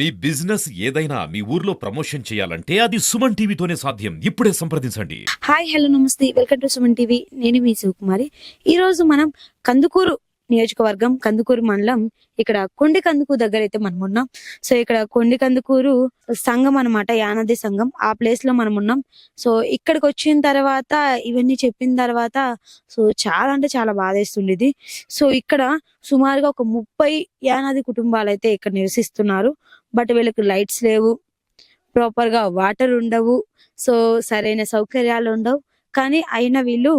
మీ business ఏదైనా మీ ఊర్లో promotion చేయాలంటే అది సుమన్ టీవీతోనే సాధ్యం. ఇప్పుడే సంప్రదించండి. హాయ్ హలో నమస్తే. Welcome to Suman TV. నేను మీ శివకుమారి. ఈ రోజు మనం కందుకూరు నియోజకవర్గం కందుకూరు మండలం ఇక్కడ కొండి కందుకు దగ్గర అయితే మనం ఉన్నాం. సో ఇక్కడ కొండి కందుకూరు సంఘం అన్నమాట యానది సంఘం. ఆ ప్లేస్లో మనం ఉన్నాం. సో ఇక్కడికి వచ్చిన తర్వాత ఇవన్నీ చెప్పిన తర్వాత సో చాలా అంటే చాలా బాధేస్తుండేది. సో ఇక్కడ సుమారుగా ఒక ముప్పై యానాది కుటుంబాలు అయితే ఇక్కడ నివసిస్తున్నారు. బట్ వీళ్ళకి లైట్స్ లేవు. ప్రాపర్గా వాటర్ ఉండవు. సో సరైన సౌకర్యాలు ఉండవు. కానీ అయిన వీళ్ళు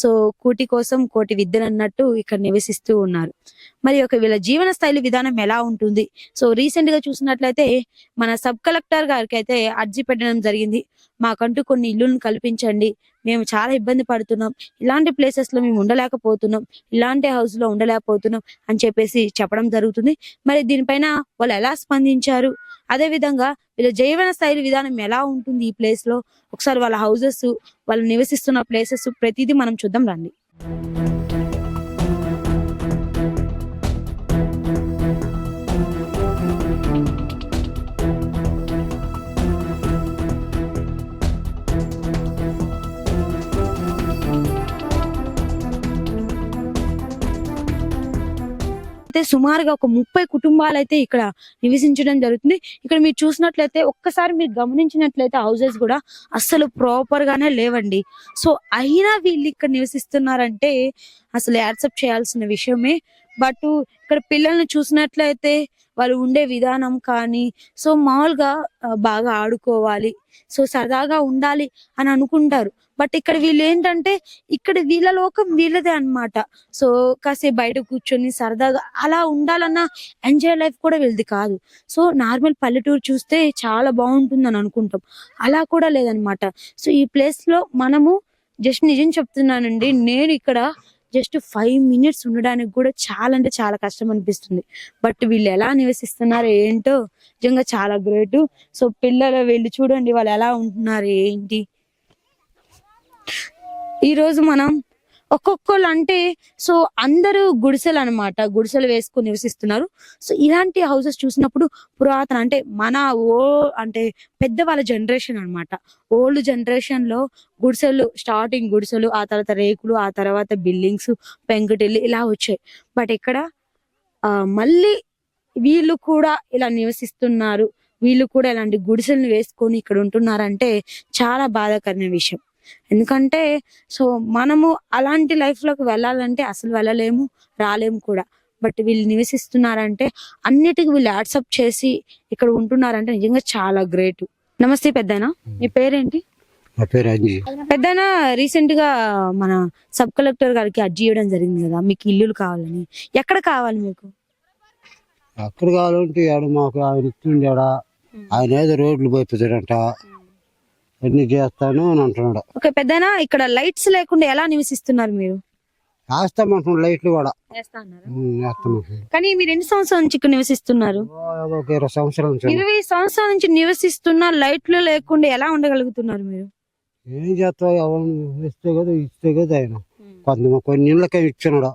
సో కూటి కోసం కోటి విద్యలు అన్నట్టు ఇక్కడ నివసిస్తూ ఉన్నారు. మరి ఒక వీళ్ళ జీవన శైలి విధానం ఎలా ఉంటుంది? సో రీసెంట్గా చూసినట్లయితే మన సబ్ కలెక్టర్ గారికి అయితే అర్జీ పెట్టడం జరిగింది. మాకంటూ కొన్ని ఇల్లులను కల్పించండి. మేము చాలా ఇబ్బంది పడుతున్నాం. ఇలాంటి ప్లేసెస్లో మేము ఉండలేకపోతున్నాం. ఇలాంటి హౌస్లో ఉండలేకపోతున్నాం అని చెప్పేసి చెప్పడం జరుగుతుంది. మరి దీనిపైన వాళ్ళు ఎలా స్పందించారు? అదే విధంగా వీళ్ళ జీవన శైలి విధానం ఎలా ఉంటుంది ఈ ప్లేస్లో? ఒకసారి వాళ్ళ హౌసెస్ వాళ్ళు నివసిస్తున్న ప్లేసెస్ ప్రతిదీ మనం చూద్దాం రండి. అయితే సుమారుగా ఒక ముప్పై కుటుంబాలు అయితే ఇక్కడ నివసించడం జరుగుతుంది. ఇక్కడ మీరు చూసినట్లయితే ఒక్కసారి మీరు గమనించినట్లయితే హౌసెస్ కూడా అస్సలు ప్రాపర్ గానే లేవండి. సో అయినా వీళ్ళు ఇక్కడ నివసిస్తున్నారంటే అసలు యాక్సెప్ట్ చేయాల్సిన విషయమే బట్ ఇక్కడ పిల్లల్ని చూసినట్లయితే వాళ్ళు ఉండే విధానం కానీ సో మామూలుగా బాగా ఆడుకోవాలి. సో సరదాగా ఉండాలి అని అనుకుంటారు. బట్ ఇక్కడ వీళ్ళు ఏంటంటే ఇక్కడ వీళ్ళ లోకం వీళ్ళదే అన్నమాట. సో కాసేపు బయట కూర్చొని సరదాగా అలా ఉండాలన్న ఎంజాయ్ లైఫ్ కూడా వీళ్ళది కాదు. సో నార్మల్ పల్లెటూరు చూస్తే చాలా బాగుంటుంది అని అనుకుంటాం. అలా కూడా లేదనమాట సో ఈ ప్లేస్లో మనము జస్ట్ నిజం చెప్తున్నానండి. నేను ఇక్కడ జస్ట్ ఫైవ్ మినిట్స్ ఉండడానికి కూడా చాలా అంటే చాలా కష్టం అనిపిస్తుంది. బట్ వీళ్ళు ఎలా నివసిస్తున్నారు ఏంటో నిజంగా చాలా గ్రేట్. సో పిల్లలు వెళ్ళి చూడండి వాళ్ళు ఎలా ఉంటున్నారు ఏంటి? ఈ రోజు మనం ఒక్కొక్కళ్ళు అంటే సో అందరూ గుడిసెలు అన్నమాట గుడిసెలు వేసుకుని నివసిస్తున్నారు. సో ఇలాంటి హౌసెస్ చూసినప్పుడు పురాతన అంటే మన ఓ అంటే పెద్దవాళ్ళ జనరేషన్ అన్నమాట ఓల్డ్ జనరేషన్లో గుడిసెలు స్టార్టింగ్ గుడిసెలు ఆ తర్వాత రేకులు ఆ తర్వాత బిల్డింగ్స్ పెంకుటిల్లు ఇలా వచ్చాయి. బట్ ఇక్కడ ఆ మళ్ళీ వీళ్ళు కూడా ఇలా నివసిస్తున్నారు. వీళ్ళు కూడా ఇలాంటి గుడిసెలను వేసుకొని ఇక్కడ ఉంటున్నారంటే చాలా బాధాకరమైన విషయం. ఎందుకంటే సో మనము అలాంటి లైఫ్లోకి వెళ్ళాలంటే అసలు వెళ్ళలేము రాలేము కూడా. బట్ వీళ్ళు నివసిస్తున్నారంటే అన్నిటికీ వీళ్ళు యాక్సెప్ట్ చేసి ఇక్కడ ఉంటున్నారంటే నిజంగా చాలా గ్రేట్. నమస్తే పెద్దనా మీ పేరేంటి? పెద్దనా రీసెంట్గా మన సబ్ కలెక్టర్ గారికి అర్జీ ఇవ్వడం జరిగింది కదా మీకు ఇల్లులు కావాలని. ఎక్కడ కావాలి మీకు? ఎక్కడ కావాలంటే మాకు ఆయన ఇస్తుండేడా ఆయన ఏదో రోడ్లు పోయిపోతాడంట అన్ని చేస్తాను అని అంటున్నాడు. ఓకే పెద్దనా ఇక్కడ లైట్స్ లేకుండా ఎలా నివసిస్తున్నారు మీరు? వేస్తామంటున్నాడు లైట్లు కూడా. వేస్తామంటున్నాడు కానీ మీరు ఎన్ని సంవత్సరాల నుంచి ఇక్కడ నివసిస్తున్నారు? ఒక ఇరవై సంవత్సరాల నుంచి. ఇరవై సంవత్సరాల నుంచి నివసిస్తున్న లైట్లు లేకుండా ఎలా ఉండగలుగుతున్నారు మీరు? ఏం చేస్తావు? ఎవరు ఇస్తే కదా ఇస్తే కదా ఆయన. కొంత కొన్ని ఇళ్ళకే ఇచ్చినాడు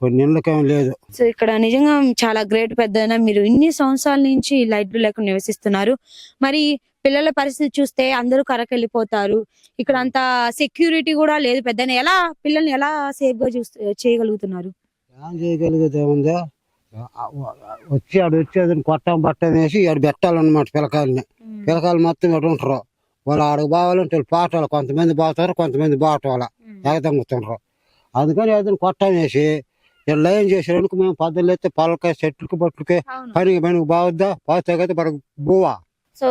కొన్ని ఇళ్ళకేం లేదు. సో ఇక్కడ నిజంగా చాలా గ్రేట్ పెద్ద మీరు ఇన్ని సంవత్సరాల నుంచి లైట్లు లేకుండా నివసిస్తున్నారు. మరి పిల్లల పరిస్థితి చూస్తే అందరూ కరకెళ్ళిపోతారు. ఇక్కడ అంత సెక్యూరిటీ కూడా లేదు పెద్ద ఎలా పిల్లల్ని ఎలా సేఫ్గా చూస్తూ చేయగలుగుతున్నారు? ఏం వచ్చి ఆడు వచ్చి అదని కొట్టం బట్టం వేసి ఆడు పెట్టాలన్నమాట పిల్లకాయలని. పిల్లకాయలు మొత్తం ఇక్కడ ఉంటారు? వాళ్ళు ఆడకు వాళ్ళు పాటాలు కొంతమంది పోతారు కొంతమంది బాటవాళ్ళ ఎగదమ్ముతుండ్రు అందుకని ఏదైనా కొట్టం లైన్ చేసేందుకు మేము పద్ధతులు అయితే పలకాయ చెట్లకి బట్టుకే పనికి పనికి బాగుద్దా? పోతే కదా మనకు బువ్వా. సో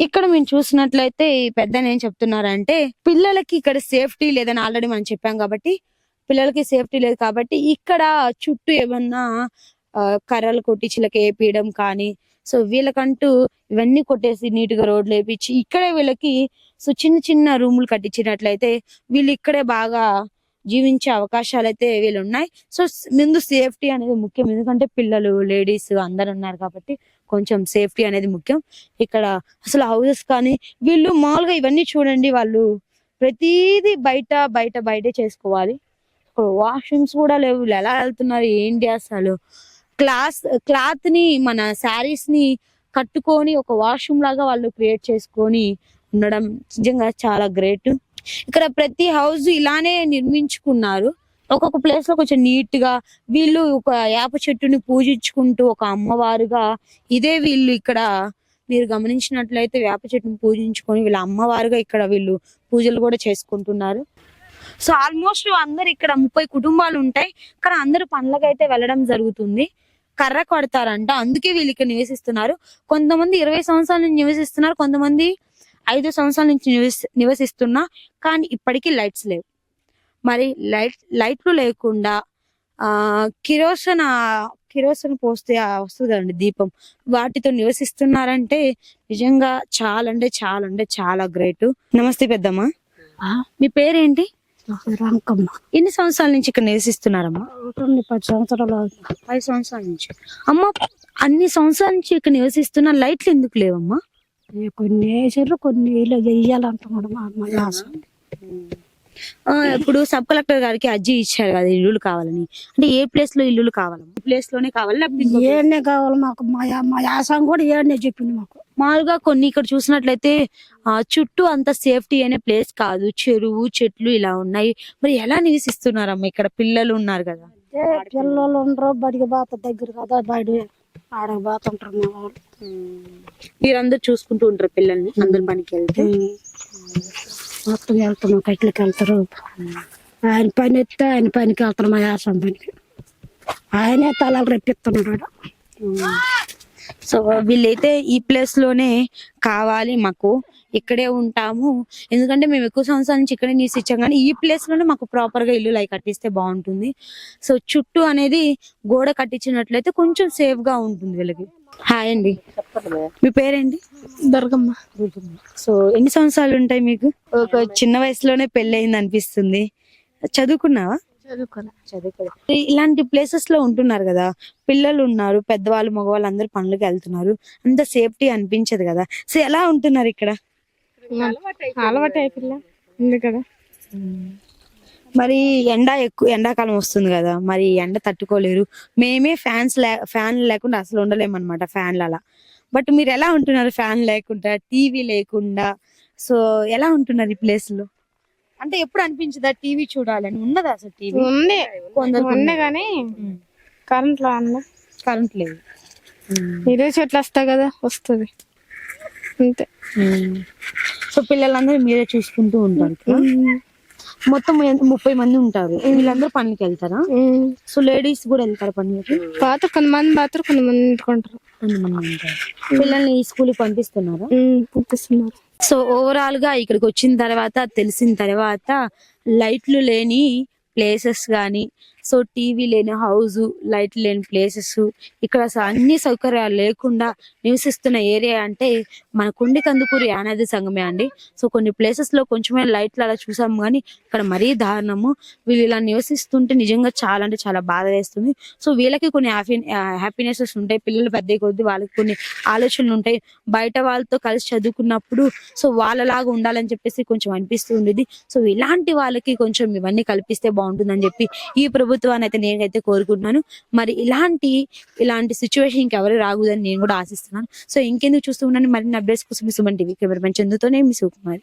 ఇక్కడ మేము చూసినట్లయితే ఈ పెద్ద ఏం చెప్తున్నారంటే పిల్లలకి ఇక్కడ సేఫ్టీ లేదని ఆల్రెడీ మనం చెప్పాం కాబట్టి పిల్లలకి సేఫ్టీ లేదు కాబట్టి ఇక్కడ చుట్టూ ఏమన్నా కర్రలు కొట్టి చిలక వేపియడం కానీ సో వీళ్ళకంటూ ఇవన్నీ కొట్టేసి నీట్గా రోడ్లు వేపించి ఇక్కడే వీళ్ళకి సో చిన్న చిన్న రూములు కట్టించినట్లయితే వీళ్ళు ఇక్కడే బాగా జీవించే అవకాశాలు అయితే వీళ్ళు ఉన్నాయి సో ముందు సేఫ్టీ అనేది ముఖ్యం. ఎందుకంటే పిల్లలు లేడీస్ అందరు ఉన్నారు కాబట్టి కొంచెం సేఫ్టీ అనేది ముఖ్యం. ఇక్కడ అసలు హౌసెస్ కానీ వీళ్ళు మామూలుగా ఇవన్నీ చూడండి వాళ్ళు ప్రతిదీ బయట బయట బయటే చేసుకోవాలి. వాష్రూమ్స్ కూడా లేవు. ఎలా వెళ్తున్నారు? ఏంటి అసలు? క్లాస్ క్లాత్ని మన శారీస్ని కట్టుకొని ఒక వాష్రూమ్ లాగా వాళ్ళు క్రియేట్ చేసుకొని ఉండడం నిజంగా చాలా గ్రేట్. ఇక్కడ ప్రతి హౌస్ ఇలానే నిర్మించుకున్నారు. ఒక్కొక్క ప్లేస్లో కొంచెం నీట్గా వీళ్ళు ఒక వేప చెట్టుని పూజించుకుంటూ ఒక అమ్మవారుగా ఇదే వీళ్ళు ఇక్కడ మీరు గమనించినట్లయితే వేప చెట్టుని పూజించుకొని వీళ్ళ అమ్మవారుగా ఇక్కడ వీళ్ళు పూజలు కూడా చేసుకుంటున్నారు. సో ఆల్మోస్ట్ అందరు ఇక్కడ ముప్పై కుటుంబాలు ఉంటాయి. కానీ అందరూ పనులకైతే వెళ్ళడం జరుగుతుంది. కర్ర కొడతారంట. అందుకే వీళ్ళు ఇక్కడ నివసిస్తున్నారు. కొంతమంది ఇరవై సంవత్సరాల నుంచి నివసిస్తున్నారు. కొంతమంది ఐదు సంవత్సరాల నుంచి నివసి నివసిస్తున్నా కానీ ఇప్పటికీ లైట్స్ లేవు. మరి లైట్ లైట్లు లేకుండా ఆ కిరోసన కిరోసన పోస్తే ఆ వస్తుంది కదండి దీపం. వాటితో నివసిస్తున్నారంటే నిజంగా చాలా అంటే చాలా అంటే చాలా గ్రేట్. నమస్తే పెద్దమ్మ. మీ పేరేంటి? రంకమ్మ ఎన్ని సంవత్సరాల నుంచి ఇక్కడ నివసిస్తున్నారమ్మా? పది సంవత్సరాలు. ఐదు సంవత్సరాల నుంచి. అమ్మ అన్ని సంవత్సరాల నుంచి ఇక్కడ నివసిస్తున్న లైట్లు ఎందుకు లేవమ్మా? కొన్ని వేసారు కొన్ని ఇలా వెయ్యాలంటున్నాడు మా అమ్మ ఆశ ఆ, ఇప్పుడు సబ్ కలెక్టర్ గారికి అర్జీ ఇచ్చారు కదా ఇల్లులు కావాలని. అంటే ఏ ప్లేస్లో ఇల్లులు కావాలమ్మా ఈ ప్లేస్లోనే కావాలి లేకపోతే ఇంకో? ఏడనే కావాలి మాకు? మా మా యాసం కూడా ఏడనే చెప్పింది మాకు. మామూలుగా కొన్ని ఇక్కడ చూసినట్లయితే ఆ చుట్టూ అంత సేఫ్టీ అనే ప్లేస్ కాదు. చెరువు చెట్లు ఇలా ఉన్నాయి. మరి ఎలా నివసిస్తున్నారమ్మా ఇక్కడ? పిల్లలు ఉన్నారు కదా. ఏ పిల్లలు ఉండరు బడికి బాత దగ్గర కదా బడి ఆడకి బాత ఉంటారు మా వాళ్ళు. మీరందరూ చూసుకుంటూ ఉంటారు పిల్లల్ని అందరు పనికి వెళ్తే మొత్తం వెళ్తున్నాం కట్లకి వెళ్తారు. ఆయన పని ఎత్తే ఆయన పనికి వెళ్తారు మా యాసం పనికి. ఆయనే తలాలు రెప్పిస్తున్నాడు. సో వీళ్ళైతే ఈ ప్లేస్లోనే కావాలి మాకు. ఇక్కడే ఉంటాము. ఎందుకంటే మేము ఎక్కువ సంవత్సరాల నుంచి ఇక్కడే నివసించాం కానీ ఈ ప్లేస్లోనే మాకు ప్రాపర్గా ఇల్లు లైక్ కట్టిస్తే బాగుంటుంది. సో చుట్టూ అనేది గోడ కట్టించినట్లయితే కొంచెం సేఫ్గా ఉంటుంది వీళ్ళకి. హాయ్ అండి. మీ పేరేంటి? దుర్గమ్మ. సో ఎన్ని సంవత్సరాలు ఉంటాయి మీకు? ఒక చిన్న వయసులోనే పెళ్ళయింది అనిపిస్తుంది. చదువుకున్నావా? ఇలాంటి ప్లేసెస్లో ఉంటున్నారు కదా. పిల్లలు ఉన్నారు పెద్దవాళ్ళు మగవాళ్ళు అందరు పనులకు వెళ్తున్నారు. అంత సేఫ్టీ అనిపించదు కదా. సో ఎలా ఉంటున్నారు ఇక్కడ? అలవాటు అయిపోయింది ఉంది కదా. మరి ఎండ ఎక్కువ ఎండాకాలం వస్తుంది కదా మరి ఎండ తట్టుకోలేరు. మేమే ఫ్యాన్స్ లే ఫ్యాన్ లేకుండా అసలు ఉండలేము అనమాట ఫ్యాన్లు అలా బట్ మీరు ఎలా ఉంటున్నారు ఫ్యాన్ లేకుండా టీవీ లేకుండా? సో ఎలా ఉంటున్నారు ఈ ప్లేస్లో అంటే ఎప్పుడు అనిపించదా టీవీ చూడాలని? ఉన్నదా అసలు టీవీ? ఉంది. కొందరు కానీ కరెంట్లో అన్న కరెంట్ లేదు. ఇదే చెట్లు వస్తాయి కదా వస్తుంది. అంతే. సో పిల్లలందరూ మీరే చూసుకుంటూ ఉంటారు? మొత్తం ముప్పై మంది ఉంటారు. వీళ్ళందరూ పనికి వెళ్తారా? సో లేడీస్ కూడా వెళ్తారు పనికి పాత కొంతమంది పాత్ర కొంతమంది ఇంటికుంటారు. కొంతమంది ఉంటారు. పిల్లల్ని స్కూల్కి పంపిస్తున్నారా? పంపిస్తున్నారు. సో ఓవరాల్గా ఇక్కడికి వచ్చిన తర్వాత తెలిసిన తర్వాత లైట్లు లేని ప్లేసెస్ గాని సో టీవీ లేని హౌస్ లైట్ లేని ప్లేసెస్ ఇక్కడ అసలు అన్ని సౌకర్యాలు లేకుండా నివసిస్తున్న ఏరియా అంటే మన కుండి కందుకూరు యానాది సంఘమే అండి. సో కొన్ని ప్లేసెస్లో కొంచెమే లైట్లు అలా చూసాము కానీ ఇక్కడ మరీ దారుణము. వీళ్ళు ఇలా నివసిస్తుంటే నిజంగా చాలా అంటే చాలా బాధ వేస్తుంది. సో వీళ్ళకి కొన్ని హ్యాపీ హ్యాపీనెసెస్ ఉంటాయి. పిల్లలు పెద్ద కొద్ది వాళ్ళకి కొన్ని ఆలోచనలు ఉంటాయి. బయట వాళ్ళతో కలిసి చదువుకున్నప్పుడు సో వాళ్ళలాగా ఉండాలని చెప్పేసి కొంచెం అనిపిస్తూ ఉండేది. సో ఇలాంటి వాళ్ళకి కొంచెం ఇవన్నీ కల్పిస్తే బాగుంటుందని చెప్పి ఈ ప్రభుత్వం ప్రభుత్వాన్ని అయితే నేనైతే కోరుకుంటున్నాను. మరి ఇలాంటి ఇలాంటి సిచ్యువేషన్ ఇంకెవరు రాకూడదని నేను కూడా ఆశిస్తున్నాను. సో ఇంకెందుకు చూస్తూ ఉన్నాను మరిన్ని అప్డేట్స్ కోసం మీ సుమన్ టీవీ కెమెరామెన్ చందుతోనే మీ సుకుమారి.